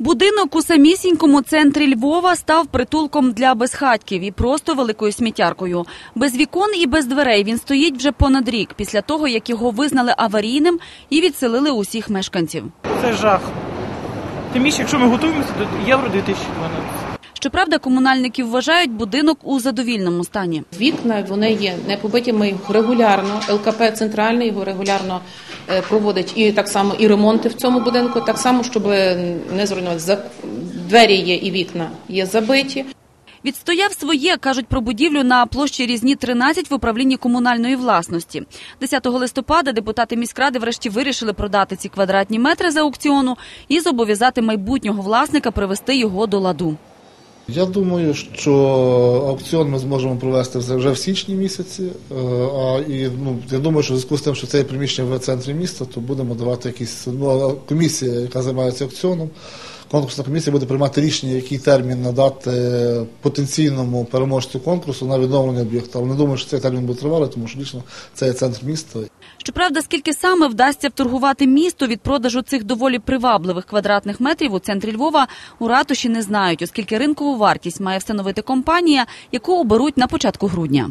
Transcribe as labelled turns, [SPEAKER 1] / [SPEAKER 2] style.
[SPEAKER 1] Будинок у самісінькому центрі Львова став притулком для безхатьків і просто великою сміттяркою. Без вікон і без дверей він стоїть вже понад рік після того, як його визнали аварійним і відселили усіх мешканців.
[SPEAKER 2] Це жах. Тим більше, якщо ми готуємося до Євро 2012.
[SPEAKER 1] Щоправда, комунальники вважають будинок у задовільному стані.
[SPEAKER 3] Вікна вони є не побиті. Ми їх регулярно. ЛКП центральний його регулярно е, проводить і так само і ремонти в цьому будинку. Так само, щоб не зруйнувати За- двері є і вікна є забиті.
[SPEAKER 1] Відстояв своє, кажуть про будівлю на площі Різні 13 в управлінні комунальної власності. 10 листопада депутати міськради врешті вирішили продати ці квадратні метри за аукціону і зобов'язати майбутнього власника привести його до ладу.
[SPEAKER 4] Я думаю, що аукціон ми зможемо провести вже- в січні місяці. Е, А і ну я думаю, що в зв'язку з тим, що це приміщення в центрі міста, то будемо давати якісь ну комісія, яка займається аукціоном. Конкурсна комісія буде приймати рішення, який термін надати потенційному переможцю конкурсу на відновлення об'єкту. Але не думаю, що цей термін буде тривалий, тому що дійсно це є центр міста.
[SPEAKER 1] Щоправда, скільки саме вдасться вторгувати місто від продажу цих доволі привабливих квадратних метрів у центрі Львова у ратуші не знають, оскільки ринкову вартість має встановити компанія, яку оберуть на початку грудня.